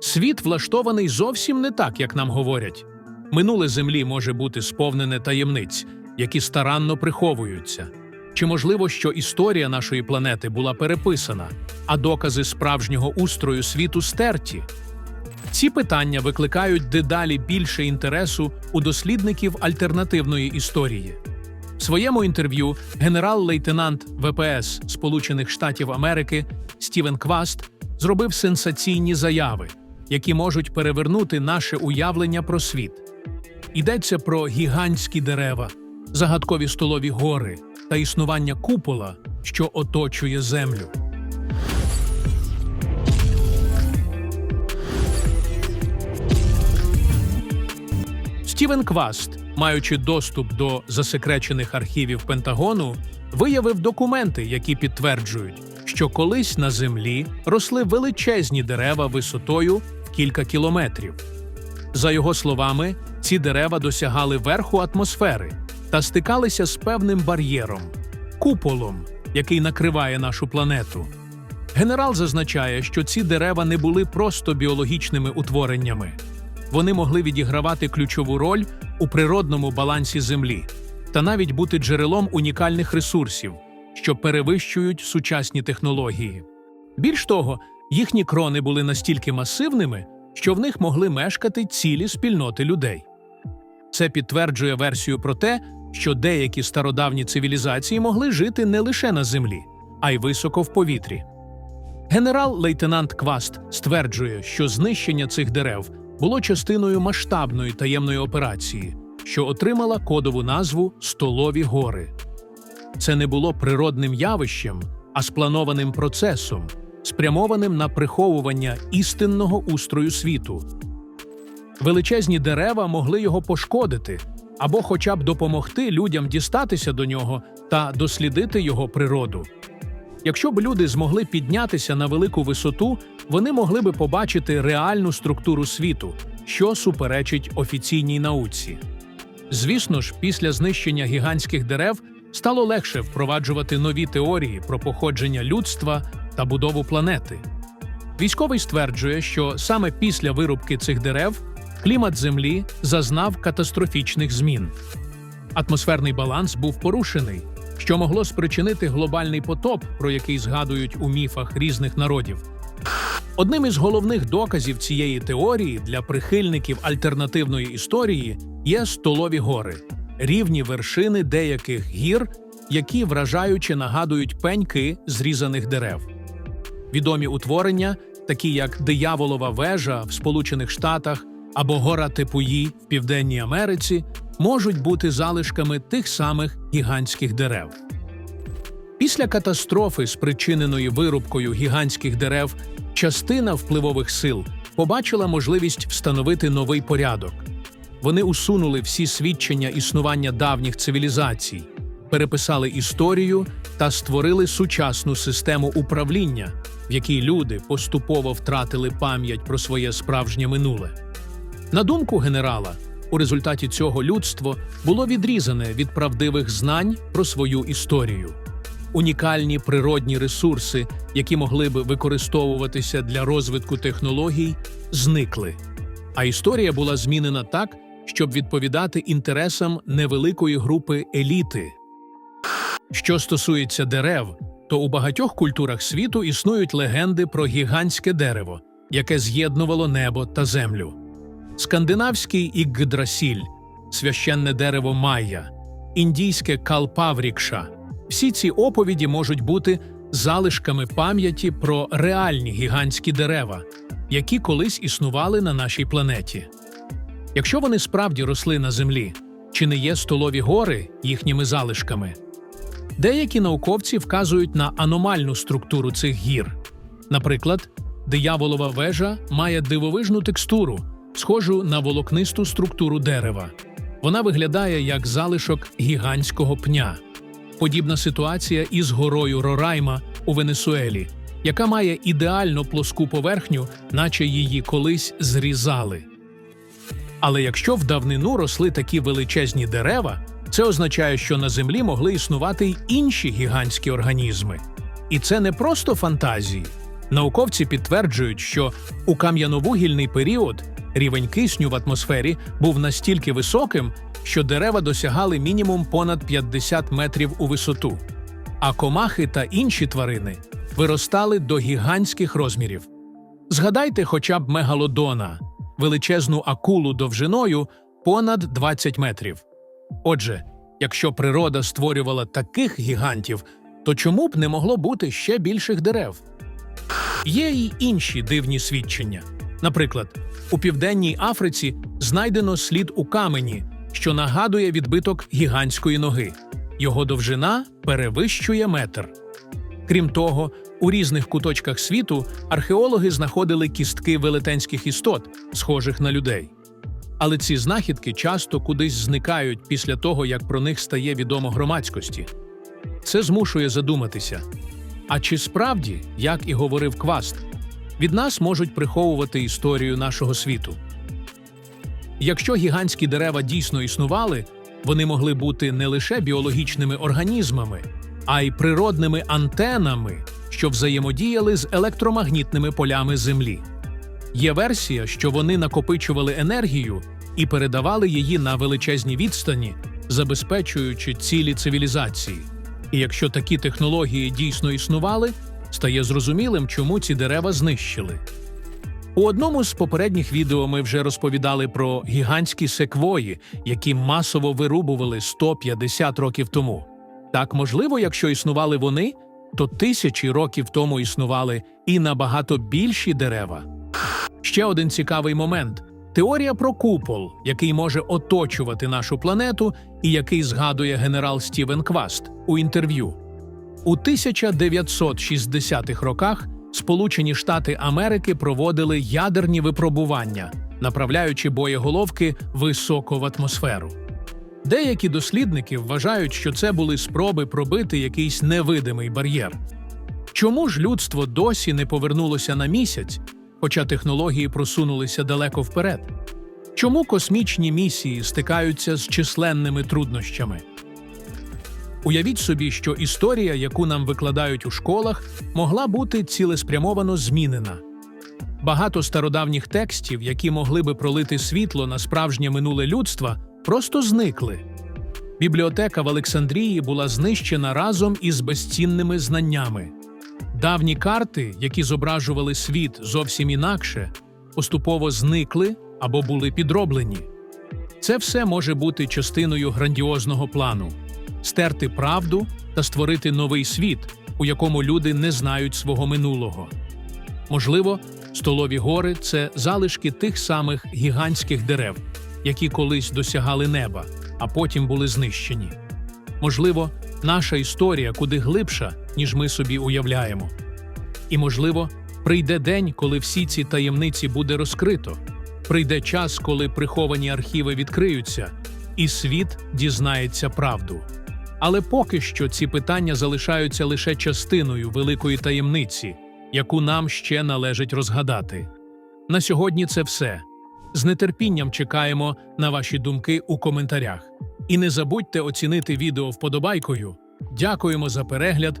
Світ влаштований зовсім не так, як нам говорять. Минуле землі може бути сповнене таємниць, які старанно приховуються. Чи можливо, що історія нашої планети була переписана, а докази справжнього устрою світу стерті? Ці питання викликають дедалі більше інтересу у дослідників альтернативної історії. В своєму інтерв'ю генерал-лейтенант ВПС Сполучених Штатів Америки Стівен Кваст зробив сенсаційні заяви, які можуть перевернути наше уявлення про світ. Йдеться про гігантські дерева, загадкові столові гори та існування купола, що оточує землю. Стівен Кваст, маючи доступ до засекречених архівів Пентагону, виявив документи, які підтверджують, що колись на землі росли величезні дерева висотою кілька кілометрів. За його словами, ці дерева досягали верху атмосфери та стикалися з певним бар'єром куполом, який накриває нашу планету. Генерал зазначає, що ці дерева не були просто біологічними утвореннями. Вони могли відігравати ключову роль у природному балансі Землі та навіть бути джерелом унікальних ресурсів, що перевищують сучасні технології. Більш того, їхні крони були настільки масивними, що в них могли мешкати цілі спільноти людей. Це підтверджує версію про те, що деякі стародавні цивілізації могли жити не лише на землі, а й високо в повітрі. Генерал-лейтенант Кваст стверджує, що знищення цих дерев було частиною масштабної таємної операції, що отримала кодову назву Столові гори. Це не було природним явищем, а спланованим процесом, спрямованим на приховування істинного устрою світу. Величезні дерева могли його пошкодити або хоча б допомогти людям дістатися до нього та дослідити його природу. Якщо б люди змогли піднятися на велику висоту, вони могли би побачити реальну структуру світу, що суперечить офіційній науці. Звісно ж, після знищення гігантських дерев стало легше впроваджувати нові теорії про походження людства та будову планети. Військовий стверджує, що саме після вирубки цих дерев клімат Землі зазнав катастрофічних змін. Атмосферний баланс був порушений, що могло спричинити глобальний потоп, про який згадують у міфах різних народів. Одним із головних доказів цієї теорії для прихильників альтернативної історії є столові гори, рівні вершини деяких гір, які вражаюче нагадують пеньки зрізаних дерев. Відомі утворення, такі як Дияволова вежа в Сполучених Штатах або гора Тепуї в Південній Америці, можуть бути залишками тих самих гігантських дерев. Після катастрофи, спричиненої вирубкою гігантських дерев, частина впливових сил побачила можливість встановити новий порядок. Вони усунули всі свідчення існування давніх цивілізацій, переписали історію та створили сучасну систему управління, в якій люди поступово втратили пам'ять про своє справжнє минуле. На думку генерала, у результаті цього людство було відрізане від правдивих знань про свою історію. Унікальні природні ресурси, які могли б використовуватися для розвитку технологій, зникли. А історія була змінена так, щоб відповідати інтересам невеликої групи еліти. Що стосується дерев, то у багатьох культурах світу існують легенди про гігантське дерево, яке з'єднувало небо та землю. Скандинавський Ігдрасіль, священне дерево Майя, індійське Калпаврікша. Всі ці оповіді можуть бути залишками пам'яті про реальні гігантські дерева, які колись існували на нашій планеті. Якщо вони справді росли на землі, чи не є столові гори їхніми залишками? Деякі науковці вказують на аномальну структуру цих гір. Наприклад, дияволова вежа має дивовижну текстуру, схожу на волокнисту структуру дерева. Вона виглядає як залишок гігантського пня. Подібна ситуація із горою Рорайма у Венесуелі, яка має ідеально плоску поверхню, наче її колись зрізали. Але якщо в давнину росли такі величезні дерева, це означає, що на землі могли існувати й інші гігантські організми. І це не просто фантазії, Науковці підтверджують, що у кам'яновугільний період рівень кисню в атмосфері був настільки високим, що дерева досягали мінімум понад 50 метрів у висоту, а комахи та інші тварини виростали до гігантських розмірів. Згадайте хоча б мегалодона, величезну акулу довжиною понад 20 метрів. Отже, якщо природа створювала таких гігантів, то чому б не могло бути ще більших дерев? Є й інші дивні свідчення. Наприклад, у південній Африці знайдено слід у камені, що нагадує відбиток гігантської ноги. Його довжина перевищує метр. Крім того, у різних куточках світу археологи знаходили кістки велетенських істот, схожих на людей. Але ці знахідки часто кудись зникають після того, як про них стає відомо громадськості. Це змушує задуматися. А чи справді, як і говорив Кваст, від нас можуть приховувати історію нашого світу? Якщо гігантські дерева дійсно існували, вони могли бути не лише біологічними організмами, а й природними антенами, що взаємодіяли з електромагнітними полями Землі. Є версія, що вони накопичували енергію і передавали її на величезні відстані, забезпечуючи цілі цивілізації. І якщо такі технології дійсно існували, стає зрозумілим, чому ці дерева знищили. У одному з попередніх відео ми вже розповідали про гігантські секвої, які масово вирубували 150 років тому. Так можливо, якщо існували вони, то тисячі років тому існували і набагато більші дерева. Ще один цікавий момент теорія про купол, який може оточувати нашу планету, і який згадує генерал Стівен Кваст у інтерв'ю. У 1960-х роках Сполучені Штати Америки проводили ядерні випробування, направляючи боєголовки високо в атмосферу. Деякі дослідники вважають, що це були спроби пробити якийсь невидимий бар'єр. Чому ж людство досі не повернулося на місяць, хоча технології просунулися далеко вперед? Чому космічні місії стикаються з численними труднощами? Уявіть собі, що історія, яку нам викладають у школах, могла бути цілеспрямовано змінена. Багато стародавніх текстів, які могли би пролити світло на справжнє минуле людства, просто зникли. Бібліотека в Олександрії була знищена разом із безцінними знаннями. Давні карти, які зображували світ зовсім інакше, поступово зникли або були підроблені. Це все може бути частиною грандіозного плану стерти правду та створити новий світ, у якому люди не знають свого минулого. Можливо, столові гори це залишки тих самих гігантських дерев, які колись досягали неба, а потім були знищені. Можливо, наша історія куди глибша, ніж ми собі уявляємо. І, можливо, прийде день, коли всі ці таємниці буде розкрито. Прийде час, коли приховані архіви відкриються, і світ дізнається правду. Але поки що ці питання залишаються лише частиною великої таємниці, яку нам ще належить розгадати. На сьогодні це все. З нетерпінням чекаємо на ваші думки у коментарях. І не забудьте оцінити відео вподобайкою. Дякуємо за перегляд.